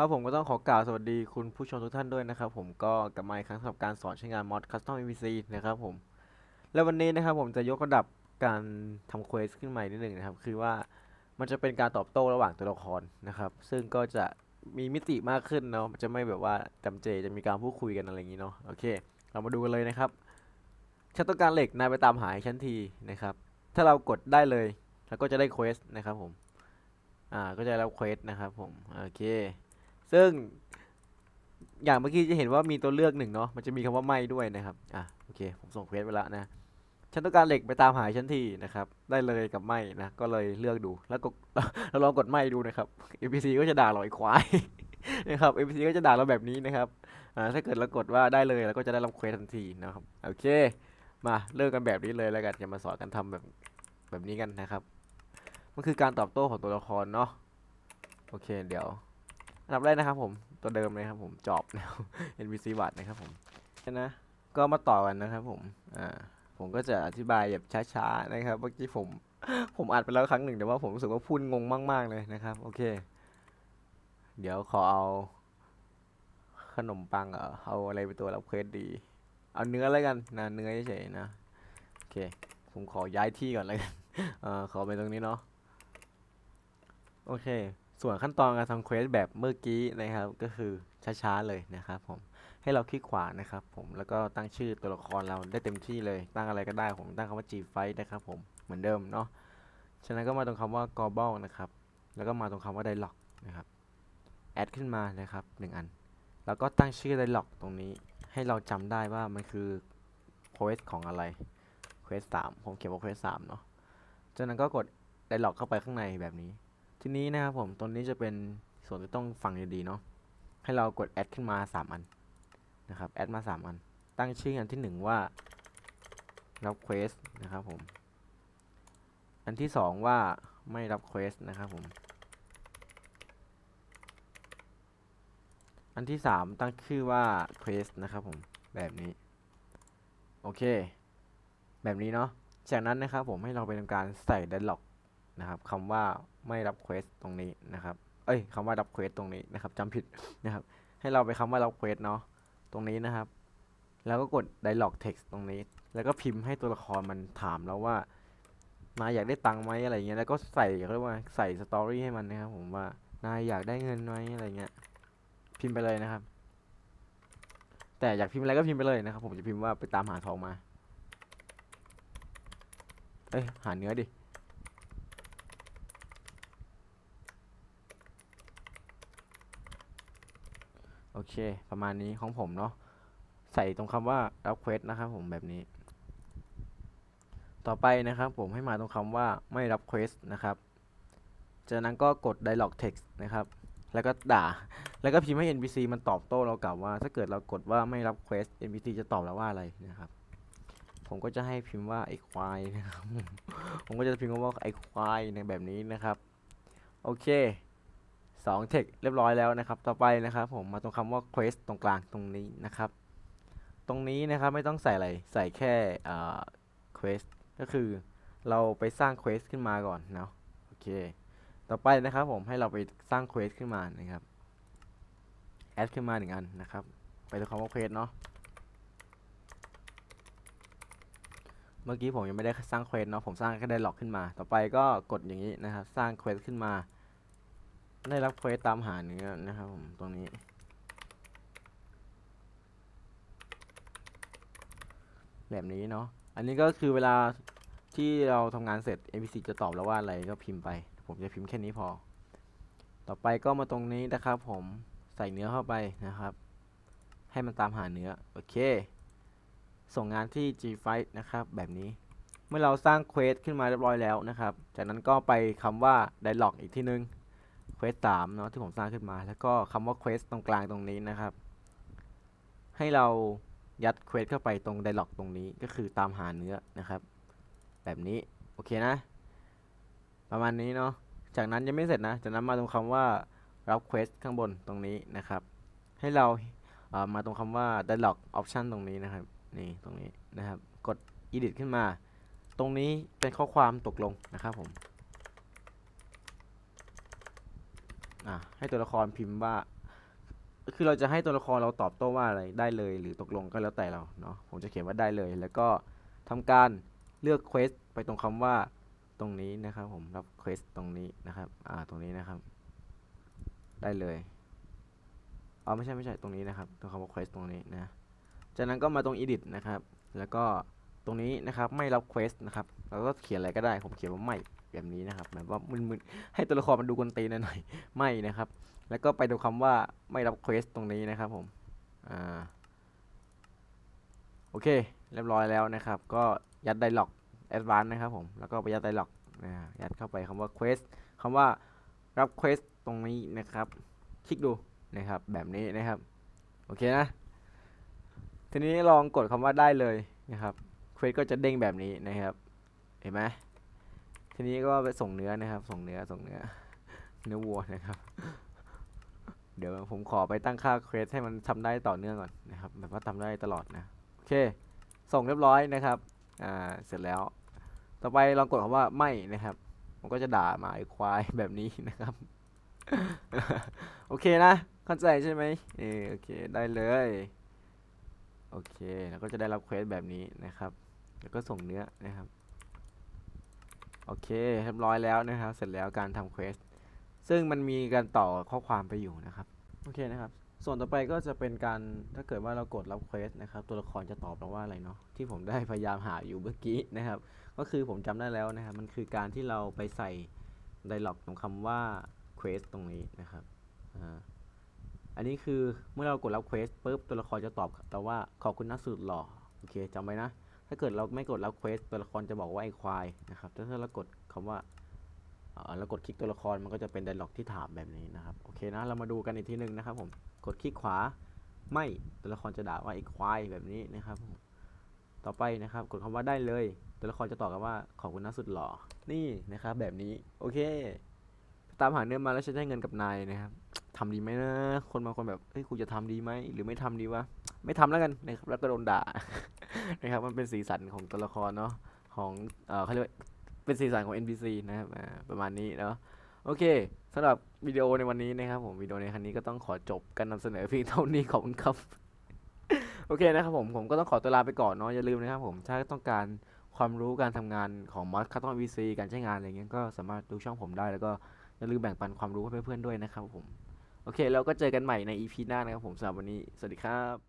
ครับผมก็ต้องขอกล่าวสวัสดีคุณผู้ชมทุกท่านด้วยนะครับผมก็กลับมาอีกครั้งสำหรับการสอนใช้งาน mod custom MVC นะครับผม และวันนี้นะครับผมจะยกระดับการทำเควสขึ้นมาอีกนิดหนึ่งนะครับ คือว่ามันจะเป็นการตอบโต้ระหว่างตัวละครนะครับ ซึ่งก็จะมีมิติมากขึ้นเนาะมันจะไม่แบบว่าจำเจจะมีการพูดคุยกันอะไรอย่างนี้เนาะโอเค เรามาดูกันเลยนะครับฉันต้องการเหล็กนายไปตามหาให้ฉันทีนะครับ ถ้าเรากดได้เลยแล้วก็จะได้เควสนะครับผมอ่าก็จะได้รับเควสนะครับผมโอเค ซึ่งอย่างเมื่อกี้จะเห็นว่ามีตัวเลือกหนึ่งเนาะมันจะมีคำว่าไม่ด้วยนะครับอะโอเค ผมส่งเควสไปแล้วนะฉันต้องการเหล็กไปตามหาฉันทีนะครับ ได้เลยกับไม่นะก็เลยเลือกดูแล้วก็เราลองกดไม่ดูนะครับ NPC ก็จะด่าเราไอ้ควายนะครับ NPC ก็จะด่าเราแบบนี้นะครับอ่าถ้าเกิดเรากดว่าได้เลยเราก็จะได้รับเควสทันทีนะครับโอเค มาเริ่มกันแบบนี้เลยแล้วกันจะมาสอนกันทำแบบแบบนี้กันนะครับมันคือการตอบโต้ของตัวละครเนาะโอเคเดี๋ยว อันดับแรกนะครับผมตัวเดิมเลยครับผมจอบแนะครับ NPC บัตนะครับผมนะก็มาต่อกันนะครับผมอ่าผมก็จะอธิบายแบบช้าๆนะครับเมื่อกี้ผมผมอัดไปแล้วครั้งหนึ่งแต่ว่าผมรู้สึกว่าพูดงงมาก ๆเลยนะครับ โอเค เดี๋ยวขอเอา ขนมปังเหรอเอาอะไรไปตัวรับเควสดี เอาเนื้อแล้วกันนะเนื้อเฉยๆนะโอเค ผมขอย้ายที่ก่อนเลยเอ่อขอไปตรงนี้เนาะโอเค ส่วนขั้นตอนการทำเควสแบบเมื่อกี้นะครับ ก็คือช้าๆเลยนะครับผมให้เราคลิกขวานะครับ ผมแล้วก็ตั้งชื่อตัวละครเราได้เต็มที่เลย ตั้งอะไรก็ได้ผมตั้งคำว่า G Fight นะครับผมเหมือนเดิมเนาะฉะนั้นก็มาตรงคำว่า global นะครับ แล้วก็มาตรงคำว่า dialog นะครับแอดขึ้นมานะครับหนึ่งอัน แล้วก็ตั้งชื่อ dialog ตรงนี้ ให้เราจำได้ว่ามันคือเควสของอะไรเควสสามผมเขียนว่าเควสสามเนาะจากนั้นก็กด dialog เข้าไปข้างในแบบนี้ ทีนี้นะครับผมตรงนี้จะเป็นส่วนที่ต้องฟังดีๆเนาะให้เรากดแอดขึ้นมา 3 อันนะครับแอดมา 3 อัน ตั้งชื่ออันที่ 1 ว่า รับเควสนะครับผม อันที่ 2 ว่าไม่รับเควสนะครับผม อันที่ 3 ตั้งชื่อว่าเควสนะครับผม แบบนี้ โอเค แบบนี้เนาะ จากนั้นนะครับผมให้เราไปทำการใส่ dialog นะครับคำว่าไม่รับเควสตรงนี้นะครับ เอ้ยคำว่ารับเควสตรงนี้นะครับจำผิดนะครับ ให้เราไปคำว่ารับเควสเนาะตรงนี้นะครับ แล้วก็กด dialog text ตรงนี้ แล้วก็พิมพ์ให้ตัวละครมันถามเราว่านายอยากได้ตังค์ไหมอะไรเงี้ยแล้วก็ใส่เรียกว่าใส่สตอรี่ให้มันนะครับผมว่านายอยากได้เงินไหมอะไรเงี้ยพิมพ์ไปเลยนะครับ แต่อยากพิมพ์อะไรก็พิมพ์ไปเลยนะครับ ผมจะพิมพ์ว่าไปตามหาทองมา เอ้ยหาเนื้อดิ อเค ประมาณนี้ของผมเนาะใส่ตรงคำว่ารับเควสนะครับผมแบบนี้ ต่อไปนะครับผมให้มาตรงคำว่าไม่รับเควสนะครับ จากนั้นก็กด dialog text นะครับ แล้วก็ด่า แล้วก็พิมพ์ให้ NPC มันตอบโต้เรากลับว่า ถ้าเกิดเรากดว่าไม่รับเควส NPC จะตอบเราว่าอะไรนะครับ ผมก็จะให้พิมพ์ว่าไอ้ควายนะครับ ผมก็จะพิมพ์ว่าไอ้ควายในแบบนี้นะครับ โอเค สองเทคเรียบร้อยแล้วนะครับ ต่อไปนะครับ ผมมาตรงคำว่า quest ตรงกลางตรงนี้นะครับ ตรงนี้นะครับไม่ต้องใส่อะไรใส่แค่อ่า quest ก็คือเราไปสร้าง quest ขึ้นมาก่อนเนาะโอเค ต่อไปนะครับผมให้เราไปสร้าง quest ขึ้นมานะครับ add ขึ้นมาหนึ่งอันนะครับ ไปตรงคำว่า quest เนาะเมื่อกี้ผมยังไม่ได้สร้างเควสเนาะผมสร้างแค่ได้ล็อกขึ้นมา ต่อไปก็กดอย่างนี้นะครับ สร้างเควสขึ้นมา ได้รับเควสตามหาเนื้อนะครับผมตรงนี้ แบบนี้เนาะอันนี้ก็คือเวลาที่เราทำงานเสร็จ NPC จะตอบเราว่าอะไรก็พิมพ์ไป ผมจะพิมพ์แค่นี้พอ ต่อไปก็มาตรงนี้นะครับผมใส่เนื้อเข้าไปนะครับ ให้มันตามหาเนื้อ โอเค ส่งงานที่ G Fight นะครับ แบบนี้เมื่อเราสร้างเควสขึ้นมาเรียบร้อยแล้วนะครับ จากนั้นก็ไปคำว่า dialog อีกที่นึง เควสสามเนาะที่ผมสร้างขึ้นมา แล้วก็คำว่าเควสตรงกลางตรงนี้นะครับ ให้เรายัดเควสเข้าไปตรง dialog ตรงนี้ก็คือตามหาเนื้อนะครับ แบบนี้โอเคนะ ประมาณนี้เนาะจากนั้นยังไม่เสร็จนะจากนั้นมาตรงคำว่ารับเควสข้างบนตรงนี้นะครับ ให้เราเออมาตรงคำว่า dialog option ตรงนี้นะครับ นี่ตรงนี้นะครับ กด edit ขึ้นมา ตรงนี้เป็นข้อความตกลงนะครับผม อะให้ตัวละครพิมพ์ว่า คือเราจะให้ตัวละครเราตอบโต้ว่าอะไรได้เลย หรือตกลงก็แล้วแต่เราเนาะผมจะเขียนว่าได้เลย แล้วก็ทำการเลือกเควสไปตรงคำว่าตรงนี้นะครับ ผมรับเควสตรงนี้นะครับอ่าตรงนี้นะครับ ได้เลยอ๋อไม่ใช่ไม่ใช่ตรงนี้นะครับตรงคำว่าเควสตรงนี้นะจากนั้นก็มาตรง edit นะครับ แล้วก็ตรงนี้นะครับไม่รับเควสนะครับเราก็เขียนอะไรก็ได้ผมเขียนว่าไม่ แบบนี้นะครับแบบว่ามึนๆให้ตัวละครมันดูกวนตีนหน่อยไม่นะครับ แล้วก็ไปดูคำว่าไม่รับเควสตรงนี้นะครับผมอ่าโอเค เรียบร้อยแล้วนะครับ ก็ยัดไดล็อกแอดวานนะครับผมแล้วก็ไปยัดไดล็อกนะยัดเข้าไปคำว่าเควสคำว่ารับเควสตรงนี้นะครับ คลิกดูนะครับแบบนี้นะครับโอเคนะ ทีนี้ลองกดคำว่าได้เลยนะครับเควสก็จะเด้งแบบนี้นะครับ เห็นไหม ทีนี้ก็ไปส่งเนื้อนะครับ ส่งเนื้อส่งเนื้อ เนื้อวัวนะครับ เดี๋ยวผมขอไปตั้งค่าเควสให้มันทำได้ต่อเนื่องก่อนนะครับแบบว่าทำได้ตลอดนะโอเค ส่งเรียบร้อยนะครับ อ่าเสร็จแล้ว ต่อไปลองกดคำว่าไม่นะครับมันก็จะด่าหมาไอ้ควายแบบนี้นะครับ โอเคนะเข้าใจใช่ไหมเออโอเคได้เลยโอเค แล้วก็จะได้รับเควสแบบนี้นะครับ แล้วก็ส่งเนื้อนะครับ โอเคเรียบร้อยแล้วนะครับ เสร็จแล้วการทำเควสซึ่งมันมีการต่อข้อความไปอยู่นะครับ โอเคนะครับ ส่วนต่อไปก็จะเป็นการถ้าเกิดว่าเรากดรับเควสนะครับ ตัวละครจะตอบเราว่าอะไรเนาะที่ผมได้พยายามหาอยู่เมื่อกี้นะครับ ก็คือผมจำได้แล้วนะครับ มันคือการที่เราไปใส่ไดล็อกตรงคำว่าเควสตรงนี้นะครับอ่าอันนี้คือเมื่อเรากดรับเควสปุ๊บตัวละครจะตอบเราว่าขอบคุณนะสุดหล่อโอเคจำไว้นะ ถ้าเกิดเราไม่กดรับเควสตัวละครจะบอกว่าไอ้ควายนะครับถ้าเรากดคำว่าเรากดคลิกตัวละครมันก็จะเป็นไดร็อกที่ถามแบบนี้นะครับโอเคนะเรามาดูกันอีกทีหนึ่งนะครับผมกดคลิกขวาไม่ตัวละครจะด่าว่าไอ้ควายแบบนี้นะครับต่อไปนะครับ กดคำว่าได้เลย ตัวละครจะตอบกันว่าขอบคุณนะสุดหล่อนี่นะครับ แบบนี้โอเค ตามหาเนื้อมาแล้วฉันจะให้เงินกับนายนะครับทำดีไหมนะคนบางคนแบบเฮ้ยกูจะทำดีไหมหรือไม่ทำดีวะไม่ทำแล้วกันนะครับแล้วก็โดนด่า นะครับมันเป็นสีสันของตัวละครเนาะของเออเขาเรียกว่าเป็นสีสันของ NPC นะครับประมาณนี้เนาะโอเคสำหรับวิดีโอในวันนี้นะครับผมวิดีโอในครั้งนี้ก็ต้องขอจบการนำเสนอเพียงเท่านี้ขอบคุณครับโอเคนะครับผมผมก็ต้องขอตัวลาไปก่อนเนาะอย่าลืมนะครับผมถ้าต้องการความรู้การทำงานของมอสคัตตอน VC การใช้งานอะไรเงี้ยก็สามารถดูช่องผมได้แล้วก็อย่าลืมแบ่งปันความรู้ให้เพื่อนๆด้วยนะครับผม โอเค แล้วก็เจอกันใหม่ใน EP หน้านะครับผมสำหรับวันนี้ สวัสดีครับ